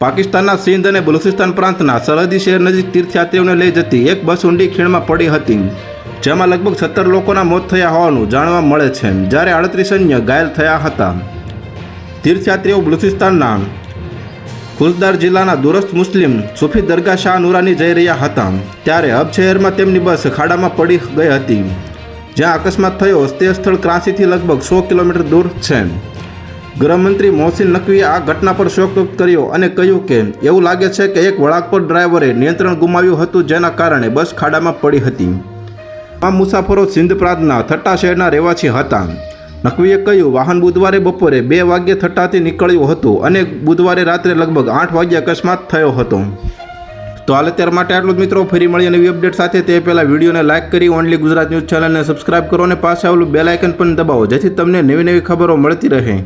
પાકિસ્તાનના સિંધ અને બલુચિસ્તાન પ્રાંતના સરહદી શહેર નજીક તીર્થયાત્રીઓને લઈ જતી એક બસ ઊંડી ખીણમાં પડી હતી, જેમાં લગભગ સત્તર લોકોના મોત થયા હોવાનું જાણવા મળે છે. જ્યારે આડત્રીસ અન્ય ઘાયલ થયા હતા, તીર્થયાત્રીઓ બલુચિસ્તાનના ખુશદાર જિલ્લાના દુરસ્ત મુસ્લિમ સુફી દરગાહ શાહ નુરાની જઈ રહ્યા હતા, ત્યારે હબ શહેરમાં તેમની બસ ખાડામાં પડી ગઈ હતી, જ્યાં અકસ્માત થયો. તે સ્થળ ક્રાંસીથી લગભગ સો કિલોમીટર દૂર છે. ગૃહમંત્રી મોહસિન નકવીએ આ ઘટના પર શોક વ્યક્ત કર્યો અને કહ્યું કે, એવું લાગે છે કે એક વળાંક પર ડ્રાઈવરે નિયંત્રણ ગુમાવ્યું હતું જેના કારણે બસ ખાડામાં પડી હતી. આ મુસાફરો સિંધ પ્રાંતના થટ્ટા શહેરના રહેવાસી હતા. નકવીએ કહ્યું, વાહન બુધવારે બપોરે બે વાગ્યે થટ્ટાથી નીકળ્યું હતું અને બુધવારે રાત્રે લગભગ આઠ વાગ્યે અકસ્માત થયો હતો. તો હાલ અત્યાર માટે આટલું જ મિત્રો, ફરી મળી નવી અપડેટ સાથે. તે પહેલાં વિડીયોને લાઇક કરી ઓનલી ગુજરાત ન્યૂઝ ચેનલને સબસ્ક્રાઇબ કરો અને પાસે આવેલું બેલ આઇકન પણ દબાવો, જેથી તમને નવી નવી ખબરો મળતી રહે.